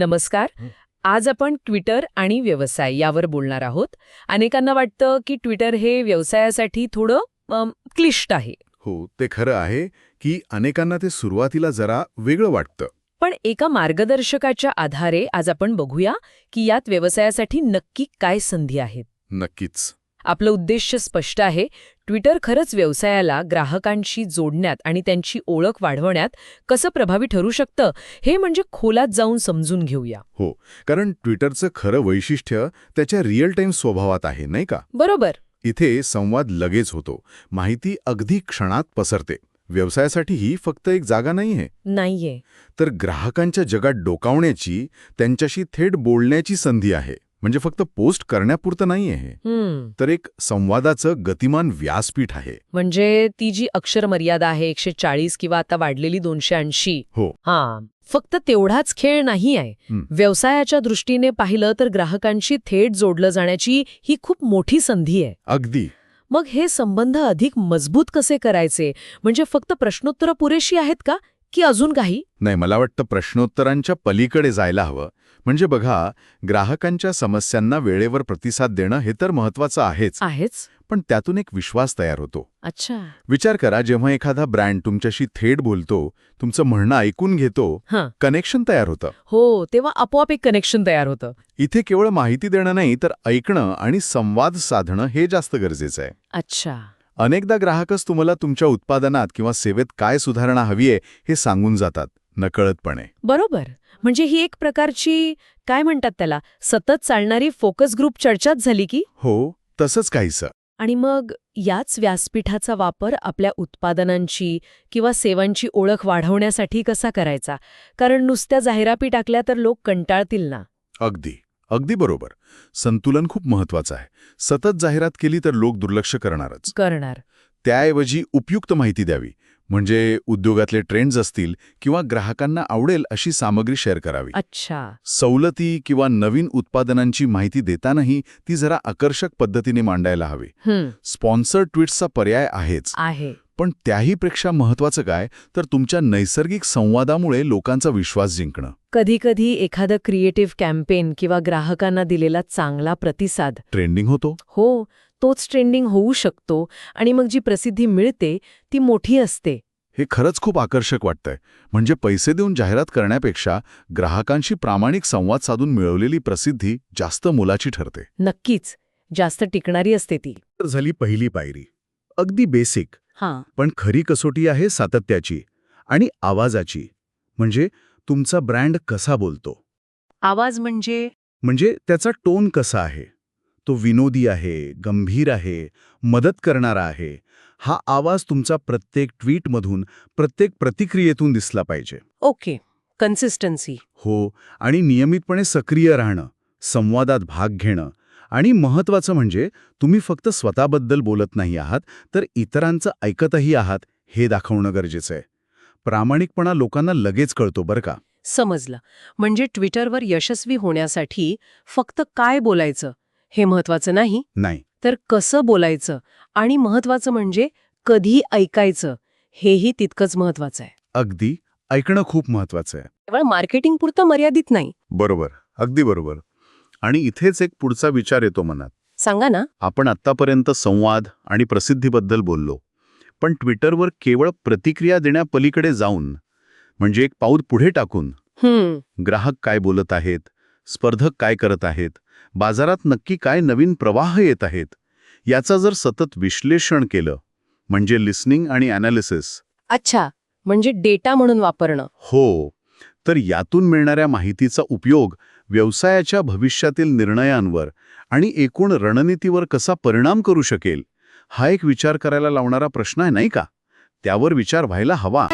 नमस्कार. आज आपण ट्विटर आणि व्यवसाय यावर बोलणार आहोत. अनेकांना वाटतं की ट्विटर हे व्यवसायासाठी थोडं क्लिष्ट आहे. हो ते खरं आहे की अनेकांना ते सुरुवातीला जरा वेगळं वाटतं. पण एका मार्गदर्शकाच्या आधारे आज आपण बघूया की यात व्यवसायासाठी नक्की काय संधी आहेत. नक्कीच. आपलं उद्देश स्पष्ट आहे. ट्विटर खरंच व्यवसायाला ग्राहकांशी जोडण्यात आणि त्यांची ओळख वाढवण्यात कसं प्रभावी ठरू शकतं हे म्हणजे खोलात जाऊन समजून घेऊया. हो कारण ट्विटरचं खरं वैशिष्ट्य त्याच्या रिअल टाईम स्वभावात आहे नाही का? बरोबर. इथे संवाद लगेच होतो. माहिती अगदी क्षणात पसरते. व्यवसायासाठी ही फक्त एक जागा नाहीये. नाहीये. तर ग्राहकांच्या जगात डोकावण्याची त्यांच्याशी थेट बोलण्याची संधी आहे. म्हणजे फक्त पोस्ट करण्यापुरतं नाहीये हे. तर एक संवादाचं गतिमान व्यासपीठ आहे. म्हणजे ती जी अक्षर मर्यादा आहे एकशे चाळीस किंवा आता वाढलेली दोनशे ऐंशी. हो. हा. फक्त तेवढाच खेळ नाही आहे. व्यवसायाच्या दृष्टीने पाहिलं तर ग्राहकांशी थेट जोडलं जाण्याची ही खूप मोठी संधी आहे. अगदी. मग हे संबंध अधिक मजबूत कसे करायचे? म्हणजे फक्त प्रश्नोत्तरं पुरेशी आहेत का? की अजून काही? नाही मला वाटतं प्रश्नोत्तरांच्या पलीकडे जायला हवं. म्हणजे बघा ग्राहकांच्या समस्यांना वेळेवर प्रतिसाद देणं हे तर महत्वाचं आहेच. आहेच. पण त्यातून एक विश्वास तयार होतो. अच्छा. विचार करा जेव्हा एखादा ब्रँड तुमच्याशी थेट बोलतो तुमचं म्हणणं ऐकून घेतो कनेक्शन तयार होतं. हो तेव्हा आपोआप एक कनेक्शन तयार होतं. इथे केवळ माहिती देणं नाही तर ऐकणं आणि संवाद साधणं हे जास्त गरजेचं आहे. अच्छा. अनेकदा ग्राहकच तुम्हाला तुमच्या उत्पादनात किंवा सेवेत काय सुधारणा हवीये हे सांगून जातात नकळतपणे. बरोबर. म्हणजे ही एक प्रकारची काय म्हणतात त्याला सतत चालणारी फोकस ग्रुप चर्चाच झाली की? हो तसंच काहीसं. आणि मग याच व्यासपीठाचा वापर आपल्या उत्पादनांची किंवा सेवांची ओळख वाढवण्यासाठी कसा करायचा? कारण नुसत्या जाहिराती टाकल्या तर लोक कंटाळतील ना. अगदी अगदी बरोबर. संतुलन खूप महत्वाचं आहे. सतत जाहिरात केली तर लोक दुर्लक्ष करणारच. करणार. त्याऐवजी उपयुक्त माहिती द्यावी. म्हणजे उद्योगातले ट्रेंड्स असतील किंवा ग्राहकांना आवडेल अशी सामग्री शेअर करावी. अच्छा. सवलती किंवा नवीन उत्पादनांची माहिती देतानाही ती जरा आकर्षक पद्धतीने मांडायला हवी. स्पॉन्सर ट्विट्सचा पर्याय आहेच. आहे. पण त्याहीपेक्षा महत्वाचं काय? तर तुमच्या नैसर्गिक संवादामुळे लोकांचा विश्वास जिंकणं. कधीकधी एखादं क्रिएटिव्ह कॅम्पेन किंवा ग्राहकांना दिलेला चांगला प्रतिसाद. ट्रेंडिंग होतो. हो. तोच ट्रेंडिंग होऊ शकतो आणि मग जी प्रसिद्धी मिळते ती मोठी असते. हे खरंच खूप आकर्षक वाटतंय. म्हणजे पैसे देऊन जाहिरात करण्यापेक्षा ग्राहकांशी प्रामाणिक संवाद साधून मिळवलेली प्रसिद्धी जास्त मोलाची ठरते. नक्कीच. जास्त टिकणारी असते ती. तर झाली पहिली पायरी. अगदी बेसिक हां. पण खरी कसोटी आहे सातत्याची आणि आवाजाची. म्हणजे तुमचा ब्रँड कसा बोलतो? आवाज म्हणजे? म्हणजे त्याचा टोन कसा आहे? तो विनोदी आहे गंभीर आहे मदत करणारा आहे हा आवाज तुमचा प्रत्येक ट्विटमधून प्रत्येक प्रतिक्रियेतून दिसला पाहिजे. ओके कन्सिस्टन्सी हो आणि नियमितपणे सक्रिय राहणं संवादात भाग घेणं आणि महत्वाचं म्हणजे तुम्ही फक्त स्वतःबद्दल बोलत नाही आहात तर इतरांचं ऐकतही आहात हे दाखवणं गरजेचं आहे. प्रामाणिकपणा लोकांना लगेच कळतो बरं का. समजलं. म्हणजे ट्विटरवर यशस्वी होण्यासाठी फक्त काय बोलायचं? हे महत्वाचं नाही. नाही. तर कसं बोलायचं आणि महत्वाचं म्हणजे कधी ऐकायचं हेही तितकंच महत्वाचं आहे. अगदी ऐकणं खूप महत्वाचं आहे. केवळ मार्केटिंग पुरतं मर्यादित नाही. बरोबर अगदी बरोबर. आणि इथेच एक पुढचा विचार येतो मनात. सांगा ना. आपण आत्तापर्यंत संवाद आणि प्रसिद्धीबद्दल बोललो पण ट्विटरवर केवळ प्रतिक्रिया देण्यापलीकडे जाऊन म्हणजे एक पाऊल पुढे टाकून हम्म. ग्राहक काय बोलत आहेत स्पर्धक काय करत आहेत बाजारात नक्की काय नवीन प्रवाह येत आहेत? याचा जर सतत विश्लेषण केलं म्हणजे लिसनिंग आणि ॲनालिसिस. अच्छा म्हणजे डेटा म्हणून वापरणं. हो तर यातून मिळणाऱ्या माहितीचा उपयोग व्यवसायाच्या भविष्यातील निर्णयांवर आणि एकूण रणनीतीवर कसा परिणाम करू शकेल हा एक विचार करायला लावणारा प्रश्न आहे नाही का? त्यावर विचार व्हायला हवा.